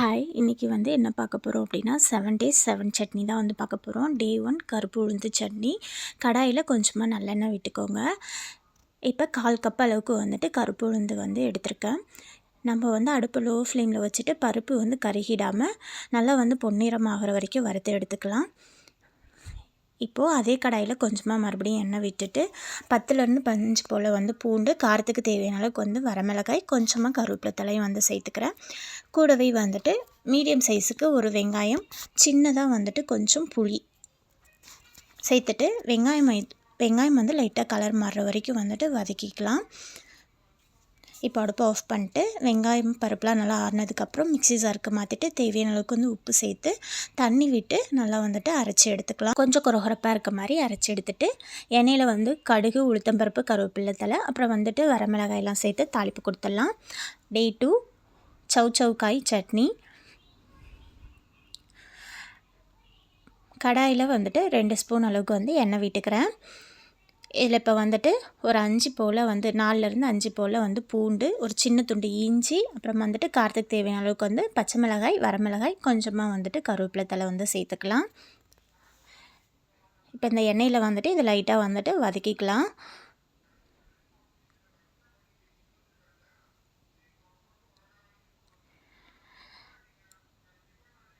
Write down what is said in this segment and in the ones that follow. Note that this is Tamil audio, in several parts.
ஹாய் இன்றைக்கி வந்து என்ன பார்க்க போகிறோம் அப்படின்னா செவன் டேஸ் செவன் சட்னி தான் வந்து பார்க்க போகிறோம் டே ஒன் கருப்பு உளுந்து சட்னி. கடாயில் கொஞ்சமாக நல்லெண்ணெய் விட்டுக்கோங்க. இப்போ கால் கப் அளவுக்கு வந்துட்டு கருப்பு உளுந்து வந்து எடுத்திருக்கேன். நம்ம வந்து அடுப்பு லோ ஃப்ளேமில் வச்சுட்டு பருப்பு வந்து கருகிடாமல் நல்லா வந்து பொன்னிறமாகிற வரைக்கும் வறுத்து எடுத்துக்கலாம். இப்போது அதே கடாயில் கொஞ்சமாக மறுபடியும் எண்ணெய் விட்டுட்டு பத்துலேருந்து பதினஞ்சு போல் வந்து பூண்டு காரத்துக்கு தேவையான அளவுக்கு வந்து வரமிளகாய் கொஞ்சமாக கருவேப்பிலை தலையும் வந்து சேர்த்துக்கிறேன். கூடவே வந்துட்டு மீடியம் சைஸுக்கு ஒரு வெங்காயம் சின்னதாக வந்துட்டு கொஞ்சம் புளி சேர்த்துட்டு வெங்காயம் வெங்காயம் வந்து லைட்டாக கலர் மாறுற வரைக்கும் வந்துட்டு வதக்கிக்கலாம். இப்போ அடுப்பை ஆஃப் பண்ணிட்டு வெங்காயம் பருப்புலாம் நல்லா ஆறினதுக்கப்புறம் மிக்சி ஜாருக்கு மாற்றிட்டு தேவையான அளவுக்கு வந்து உப்பு சேர்த்து தண்ணி விட்டு நல்லா வந்துட்டு அரைச்சி எடுத்துக்கலாம். கொஞ்சம் குறகுறப்பாக இருக்க மாதிரி அரைச்சி எடுத்துட்டு எண்ணெயில் வந்து கடுகு உளுத்தம்பருப்பு கருவேப்பிள்ளை தலை அப்புறம் வந்துட்டு வரமிளகாயெல்லாம் சேர்த்து தாளிப்பு கொடுத்துடலாம். டே டூ சவு சவுக்காய் சட்னி. கடாயில் வந்துட்டு ரெண்டு ஸ்பூன் அளவுக்கு வந்து எண்ணெய் விட்டுக்கிறேன். இதில் இப்போ வந்துட்டு ஒரு அஞ்சு போல் வந்து நாலுலேருந்து அஞ்சு போல் வந்து பூண்டு ஒரு சின்ன துண்டு இஞ்சி அப்புறம் வந்துட்டு காரத்துக்கு தேவையான அளவுக்கு வந்து பச்சை மிளகாய் வரமிளகாய் கொஞ்சமாக வந்துட்டு கருவேப்பிலை தலை வந்து சேர்த்துக்கலாம். இப்போ இந்த எண்ணெயில் வந்துட்டு இது லைட்டாக வந்துட்டு வதக்கிக்கலாம்.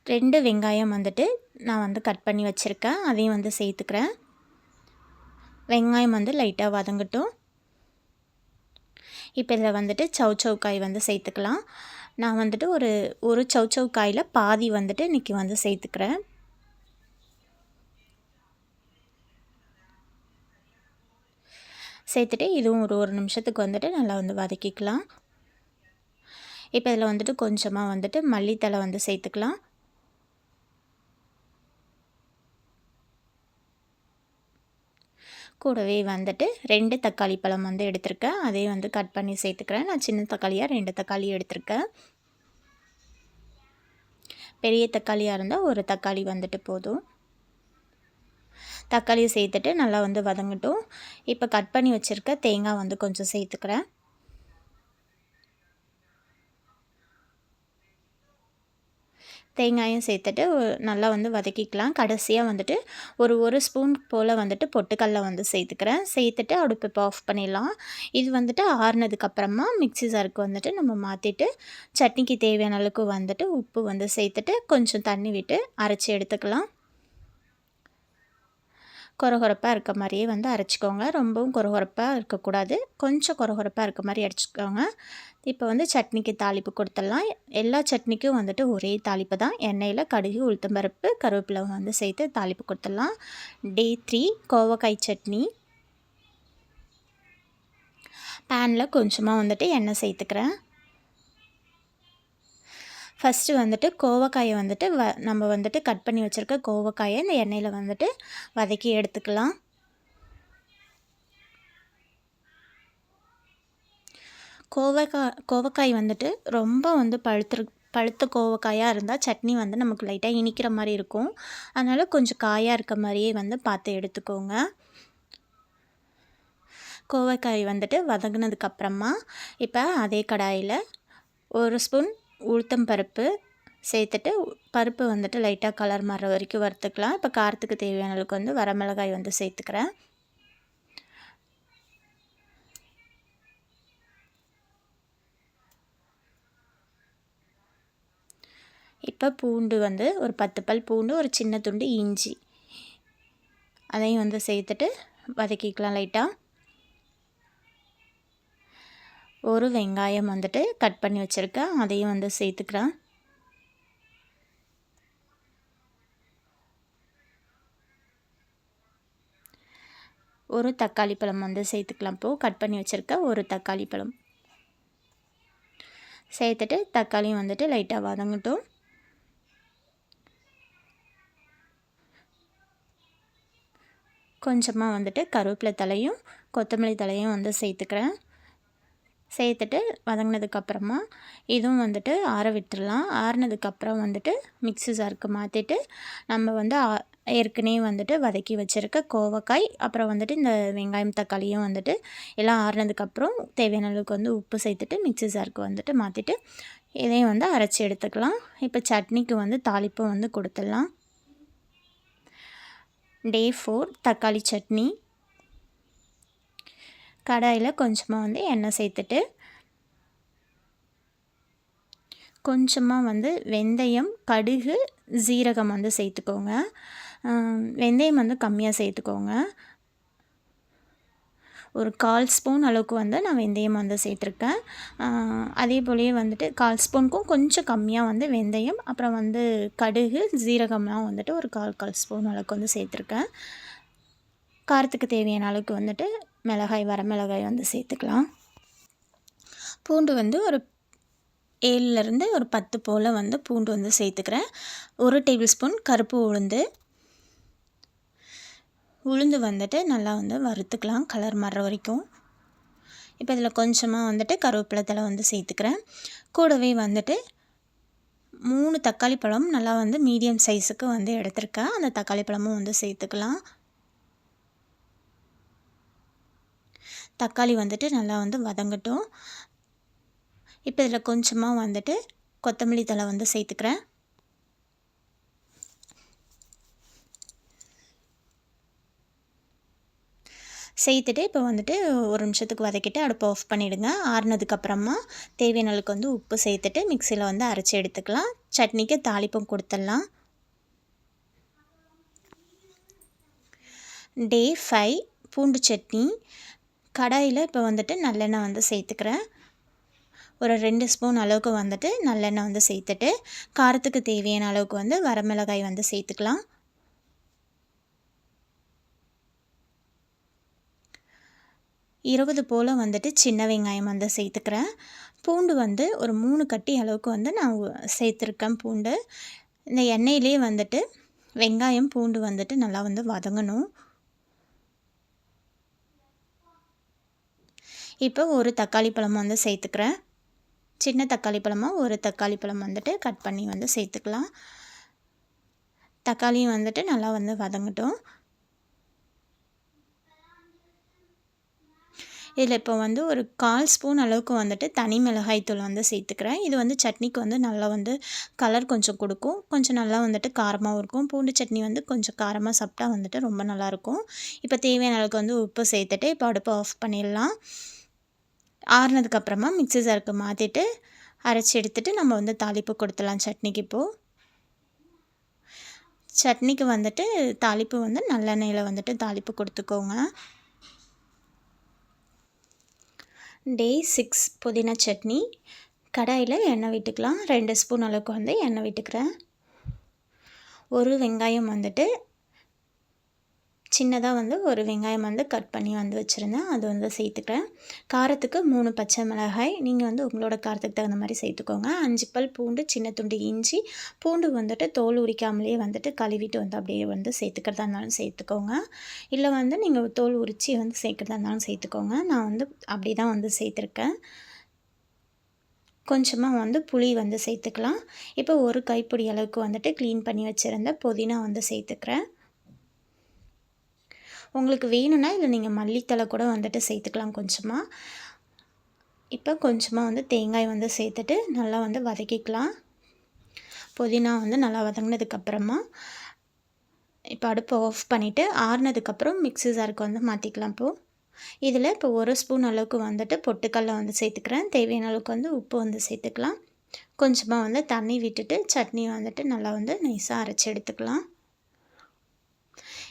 ரெண்டு வெங்காயம் வந்துட்டு நான் வந்து கட் பண்ணி வச்சுருக்கேன். அதையும் வந்து சேர்த்துக்கிறேன். வெங்காயம் வந்து லைட்டாக வதங்கட்டும். இப்போ இதில் வந்துட்டு சவு சவுக்காய் வந்து சேர்த்துக்கலாம். நான் வந்துட்டு ஒரு ஒரு சவு சவுக்காயில் பாதி வந்துட்டு இன்றைக்கி வந்து சேர்த்துக்கிறேன். சேர்த்துட்டு இதுவும் ஒரு ஒரு நிமிஷத்துக்கு வந்துட்டு நல்லா வந்து வதக்கிக்கலாம். இப்போ இதில் வந்துட்டு கொஞ்சமாக வந்துட்டு மல்லித்தலை வந்து சேர்த்துக்கலாம். கூடவே வந்துட்டு ரெண்டு தக்காளி பழம் வந்து எடுத்திருக்கேன். அதையும் வந்து கட் பண்ணி சேர்த்துக்கிறேன். நான் சின்ன தக்காளியாக ரெண்டு தக்காளி எடுத்திருக்கேன். பெரிய தக்காளியாக இருந்தால் ஒரு தக்காளி வந்துட்டு போதும். தக்காளியை சேர்த்துட்டு நல்லா வந்து வதங்கட்டும். இப்போ கட் பண்ணி வச்சுருக்க தேங்காய் வந்து கொஞ்சம் சேர்த்துக்கிறேன். தேங்காயும் சேர்த்துட்டு நல்லா வந்து வதக்கிக்கலாம். கடைசியாக வந்துட்டு ஒரு ஒரு ஸ்பூன் போல் வந்துட்டு பொட்டுக்கல்ல வந்து சேர்த்துக்கிறேன். சேர்த்துட்டு அடுப்பு இப்போ ஆஃப் பண்ணிடலாம். இது வந்துட்டு ஆறுனதுக்கப்புறமா மிக்சி ஜாருக்கு வந்துட்டு நம்ம மாற்றிட்டு சட்னிக்கு தேவையான அளவுக்கு வந்துட்டு உப்பு வந்து சேர்த்துட்டு கொஞ்சம் தண்ணி விட்டு அரைச்சி எடுத்துக்கலாம். கொரகொரப்பாக இருக்க மாதிரியே வந்து அரைச்சிக்கோங்க. ரொம்பவும் கொரகொரப்பாக இருக்கக்கூடாது. கொஞ்சம் கொரகொரப்பாக இருக்க மாதிரி அரைச்சிக்கோங்க. இப்போ வந்து சட்னிக்கு தாளிப்பு கொடுத்துடலாம். எல்லா சட்னிக்கும் வந்துட்டு ஒரே தாளிப்பு தான். எண்ணெயில் கடுகு உளுத்தம்பருப்பு கருவேப்பிலை வந்து சேர்த்து தாளிப்பு கொடுத்துடலாம். டே த்ரீ கோவக்காய் சட்னி. பேனில் கொஞ்சமாக வந்துட்டு எண்ணெய் சேர்த்துக்கிறேன். ஃபஸ்ட்டு வந்துட்டு கோவக்காயை வந்துட்டு வ நம்ம வந்துட்டு கட் பண்ணி வச்சுருக்க கோவக்காயை இந்த எண்ணெயில் வந்துட்டு வதக்கி எடுத்துக்கலாம். கோவக்காய் கோவக்காய் வந்துட்டு ரொம்ப வந்து பழுத்துரு பழுத்த கோவக்காயாக இருந்தால் சட்னி வந்து நமக்கு லைட்டாக இனிக்கிற மாதிரி இருக்கும். அதனால் கொஞ்சம் காயாக இருக்க மாதிரியே வந்து பார்த்து எடுத்துக்கோங்க. கோவக்காய் வந்துட்டு வதங்கினதுக்கப்புறமா இப்போ அதே கடாயில் ஒரு ஸ்பூன் உளுத்தம் பருப்பு சேர்த்துட்டு பருப்பு வந்துட்டு லைட்டாக கலர் மாற வரைக்கும் வறுத்துக்கலாம். இப்போ காரத்துக்கு தேவையான அளவுக்கு வந்து வரமிளகாய் வந்து சேர்த்துக்கிறேன். இப்போ பூண்டு வந்து ஒரு பத்து பல் பூண்டு ஒரு சின்ன துண்டு இஞ்சி அதையும் வந்து சேர்த்துட்டு வதக்கிக்கலாம் லைட்டாக ஒரு வெங்காயம் வந்துட்டு கட் பண்ணி வச்சுருக்கேன். அதையும் வந்து சேர்த்துக்கிறேன். ஒரு தக்காளி பழம் வந்து சேர்த்துக்கலாம். இப்போது கட் பண்ணி வச்சுருக்க ஒரு தக்காளி பழம். சேர்த்துட்டு தக்காளியும் வந்துட்டு லைட்டாக வதங்கட்டும். கொஞ்சமாக வந்துட்டு கருவேப்பிலை தலையும் கொத்தமல்லி தலையும் வந்து சேர்த்துக்கிறேன். சேர்த்துட்டு வதங்கினதுக்கப்புறமா இதுவும் வந்துட்டு ஆற விட்டுடலாம் ஆறினதுக்கப்புறம் வந்துட்டு மிக்ஸி ஜாருக்கு மாற்றிட்டு நம்ம வந்து ஏற்கனவே வந்துட்டு வதக்கி வச்சுருக்க கோவக்காய் அப்புறம் வந்துட்டு இந்த வெங்காயம் தக்காளியும் வந்துட்டு எல்லாம் ஆறினதுக்கப்புறம் தேவையான அளவுக்கு வந்து உப்பு சேர்த்துட்டு மிக்ஸி ஜாருக்கு வந்துட்டு மாற்றிட்டு இதையும் வந்து அரைச்சி எடுத்துக்கலாம். இப்போ சட்னிக்கு வந்து தாளிப்பு வந்து கொடுத்துடலாம். டே ஃபோர் தக்காளி சட்னி. கடாயில் கொஞ்சமாக வந்து எண்ணெய் சேர்த்துட்டு கொஞ்சமாக வந்து வெந்தயம் கடுகு ஜீரகம் வந்து சேர்த்துக்கோங்க. வெந்தயம் வந்து கம்மியாக சேர்த்துக்கோங்க. ஒரு கால் ஸ்பூன் அளவுக்கு வந்து நான் வெந்தயம் வந்து சேர்த்துருக்கேன். அதே போலயே வந்துட்டு கால் ஸ்பூனுக்கும் கொஞ்சம் கம்மியாக வந்து வெந்தயம் அப்புறம் வந்து கடுகு ஜீரகம்லாம் வந்துட்டு ஒரு கால் கால் ஸ்பூன் அளவுக்கு வந்து சேர்த்துருக்கேன். காரத்துக்கு தேவையான அளவுக்கு வந்துட்டு மிளகாய் வரமிளகாய் வந்து சேர்த்துக்கலாம். பூண்டு வந்து ஒரு ஏழுலேருந்து ஒரு பத்து போல் வந்து பூண்டு வந்து சேர்த்துக்கிறேன். ஒரு டேபிள் ஸ்பூன் கருப்பு உளுந்து. உளுந்து வந்துட்டு நல்லா வந்து வறுத்துக்கலாம் கலர் மாறுற வரைக்கும். இப்போ இதில் கொஞ்சமாக வந்துட்டு கருவேப்பிலை தலை வந்து சேர்த்துக்கிறேன். கூடவே வந்துட்டு மூணு தக்காளி பழம் நல்லா வந்து மீடியம் சைஸுக்கு வந்து எடுத்திருக்கேன். அந்த தக்காளி பழமும் வந்து சேர்த்துக்கலாம். தக்காளி வந்துட்டு நல்லா வந்து வதங்கட்டும். இப்போ இதில் கொஞ்சமாக வந்துட்டு கொத்தமல்லி தலை வந்து சேர்த்துக்கிறேன். சேர்த்துட்டு இப்போ வந்துட்டு ஒரு நிமிஷத்துக்கு வதக்கிட்டு அடுப்பை ஆஃப் பண்ணிவிடுங்க ஆறுனதுக்கப்புறமா தேவையான அளவுக்கு வந்து உப்பு சேர்த்துட்டு மிக்சியில் வந்து அரைச்சி எடுத்துக்கலாம். சட்னிக்கு தாளிப்பும் கொடுத்துடலாம். டே ஃபைவ் பூண்டு சட்னி. கடாயில் இப்போ வந்துட்டு நல்லெண்ணெய் வந்து சேர்த்துக்கிறேன். ஒரு ரெண்டு ஸ்பூன் அளவுக்கு வந்துட்டு நல்லெண்ணெய் வந்து சேர்த்துட்டு காரத்துக்கு தேவையான அளவுக்கு வந்து வரமிளகாய் வந்து சேர்த்துக்கலாம். இருபது போல் வந்துட்டு சின்ன வெங்காயம் வந்து சேர்த்துக்கிறேன். பூண்டு வந்து ஒரு மூணு கட்டி அளவுக்கு வந்து நான் சேர்த்துருக்கேன் பூண்டு. இந்த எண்ணெயிலே வந்துட்டு வெங்காயம் பூண்டு வந்துட்டு நல்லா வந்து வதங்கணும். இப்போ ஒரு தக்காளி பழம் வந்து சேர்த்துக்கிறேன். சின்ன தக்காளி பழமாக ஒரு தக்காளி பழம் வந்துட்டு கட் பண்ணி வந்து சேர்த்துக்கலாம். தக்காளியும் வந்துட்டு நல்லா வந்து வதங்கட்டும். இதில் இப்போ வந்து ஒரு கால் ஸ்பூன் அளவுக்கு வந்துட்டு தனி மிளகாய் தூள் வந்து சேர்த்துக்கிறேன். இது வந்து சட்னிக்கு வந்து நல்லா வந்து கலர் கொஞ்சம் கொடுக்கும். கொஞ்சம் நல்லா வந்துட்டு காரமாகவும் இருக்கும். பூண்டு சட்னி வந்து கொஞ்சம் காரமாக சாப்பிட்டா வந்துட்டு ரொம்ப நல்லாயிருக்கும் இப்போ தேவையான அளவுக்கு வந்து உப்பு சேர்த்துட்டு இப்போ அடுப்பை ஆஃப் பண்ணிடலாம். ஆறுனதுக்கப்புறமா மிக்சி ஜாருக்கு மாற்றிட்டு அரைச்சி எடுத்துகிட்டு நம்ம வந்து தாளிப்பு கொடுத்துடலாம் சட்னிக்கு இப்போது சட்னிக்கு வந்துட்டு தாளிப்பு வந்து நல்லெண்ணெயில் வந்துட்டு தாளிப்பு கொடுத்துக்கோங்க. டே சிக்ஸ் புதினா சட்னி. கடாயில் எண்ணெய் விட்டுக்கலாம். ரெண்டு ஸ்பூன் அளவுக்கு வந்து எண்ணெய் விட்டுக்கிறேன். ஒரு வெங்காயம் வந்துட்டு சின்னதாக வந்து ஒரு வெங்காயம் வந்து கட் பண்ணி வந்து வச்சுருந்தேன். அது வந்து சேர்த்துக்கிறேன். காரத்துக்கு மூணு பச்சை மிளகாய். நீங்கள் வந்து உங்களோட காரத்துக்கு தகுந்த மாதிரி சேர்த்துக்கோங்க. அஞ்சு பல் பூண்டு சின்ன துண்டு இஞ்சி. பூண்டு வந்துட்டு தோல் உரிக்காமலே வந்துட்டு கழுவிட்டு வந்து அப்படியே வந்து சேர்த்துக்கிறதா இருந்தாலும் சேர்த்துக்கோங்க. இல்லை வந்து நீங்கள் தோல் உரித்து வந்து சேர்க்குறதா இருந்தாலும் சேர்த்துக்கோங்க. நான் வந்து அப்படி தான் வந்து சேர்த்துருக்கேன். கொஞ்சமாக வந்து புளி வந்து சேர்த்துக்கலாம். இப்போ ஒரு கைப்பிடி அளவுக்கு வந்துட்டு க்ளீன் பண்ணி வச்சுருந்த புதினா வந்து சேர்த்துக்கிறேன். உங்களுக்கு வேணும்னா இதில் நீங்கள் மல்லித்தலை கூட வந்துட்டு சேர்த்துக்கலாம் கொஞ்சமாக இப்போ கொஞ்சமாக வந்து தேங்காய் வந்து சேர்த்துட்டு நல்லா வந்து வதக்கிக்கலாம். புதினா வந்து நல்லா வதங்கினதுக்கப்புறமா இப்போ அடுப்பை ஆஃப் பண்ணிவிட்டு ஆறுனதுக்கப்புறம் மிக்ஸி ஜாருக்கு வந்து மாற்றிக்கலாம் இப்போது இதில் இப்போ ஒரு ஸ்பூன் அளவுக்கு வந்துட்டு பொட்டுக்கடலை வந்து சேர்த்துக்கிறேன். தேவையான அளவுக்கு வந்து உப்பு வந்து சேர்த்துக்கலாம். கொஞ்சமாக வந்து தண்ணி விட்டுட்டு சட்னி வந்துட்டு நல்லா வந்து நைஸாக அரைச்சி எடுத்துக்கலாம்.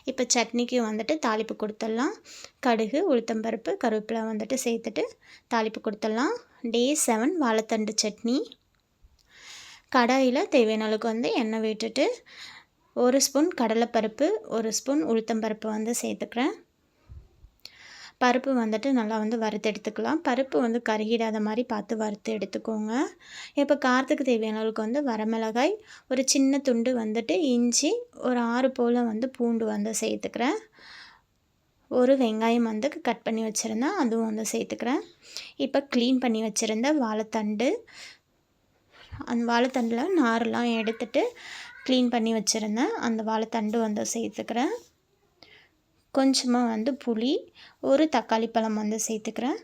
இப்போ சட்னிக்கு வந்துட்டு தாளிப்பு கொடுத்துடலாம். கடுகு உளுத்தம்பருப்பு கருவேப்பிலை வந்துட்டு சேர்த்துட்டு தாளிப்பு கொடுத்துடலாம். டே செவன் வாழைத்தண்டு சட்னி. கடாயில் தேவையான அளவுக்கு வந்து எண்ணெய் விட்டுட்டு ஒரு ஸ்பூன் கடலைப்பருப்பு ஒரு ஸ்பூன் உளுத்தம்பருப்பு வந்து சேர்த்துக்கிறேன். பருப்பு வந்துட்டு நல்லா வந்து வறுத்து எடுத்துக்கலாம். பருப்பு வந்து கருகிடாத மாதிரி பார்த்து வறுத்து எடுத்துக்கோங்க. இப்போ காரத்துக்கு தேவையான அளவுக்கு வந்து வரமிளகாய் ஒரு சின்ன துண்டு வந்துட்டு இஞ்சி ஒரு ஆறு போல் வந்து பூண்டு வந்து சேர்த்துக்கிறேன். ஒரு வெங்காயம் வந்து கட் பண்ணி வச்சுருந்தேன் அதுவும் வந்து சேர்த்துக்கிறேன். இப்போ க்ளீன் பண்ணி வச்சுருந்த வாழைத்தண்டு அந்த வாழைத்தண்டில் நாரெலாம் எடுத்துகிட்டு க்ளீன் பண்ணி வச்சுருந்தேன். அந்த வாழைத்தண்டு வந்து சேர்த்துக்கிறேன். கொஞ்சமாக வந்து புளி ஒரு தக்காளி பழம் வந்து சேர்த்துக்கிறேன்.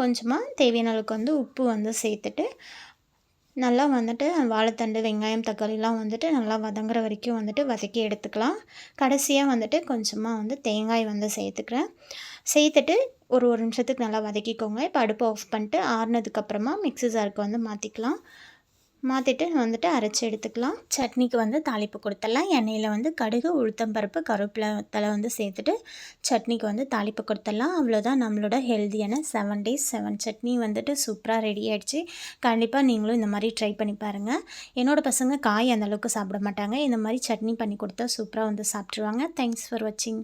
கொஞ்சமாக தேவையான அளவுக்கு வந்து உப்பு வந்து சேர்த்துட்டு நல்லா வந்துட்டு வாழைத்தண்டு வெங்காயம் தக்காளிலாம் வந்துட்டு நல்லா வதங்குற வரைக்கும் வந்துட்டு வதக்கி எடுத்துக்கலாம். கடைசியாக வந்துட்டு கொஞ்சமாக வந்து தேங்காய் வந்து சேர்த்துக்கிறேன். சேர்த்துட்டு ஒரு ஒரு நிமிஷத்துக்கு நல்லா வதக்கிக்கோங்க. இப்போ அடுப்பை ஆஃப் பண்ணிட்டு ஆறுனதுக்கப்புறமா மிக்ஸி ஜாருக்கு வந்து மாற்றிக்கலாம் மாற்றிட்டு வந்துட்டு அரைச்சி எடுத்துக்கலாம். சட்னிக்கு வந்து தாளிப்பு கொடுத்துடலாம். எண்ணெயில் வந்து கடுகு உளுத்தம்பருப்பு கருவேப்பிலை தலை வந்து சேர்த்துட்டு சட்னிக்கு வந்து தாளிப்பு கொடுத்துடலாம். அவ்வளோதான் நம்மளோட ஹெல்த்தியான செவன் டேஸ் செவன் சட்னி வந்துட்டு சூப்பராக ரெடி ஆகிடுச்சு கண்டிப்பாக நீங்களும் இந்த மாதிரி ட்ரை பண்ணி பாருங்கள் என்னோடய பசங்க காய் அந்தளவுக்கு சாப்பிட மாட்டாங்க. இந்த மாதிரி சட்னி பண்ணி கொடுத்தா சூப்பராக வந்து சாப்பிட்ருவாங்க தேங்க்ஸ் ஃபார் வாட்சிங்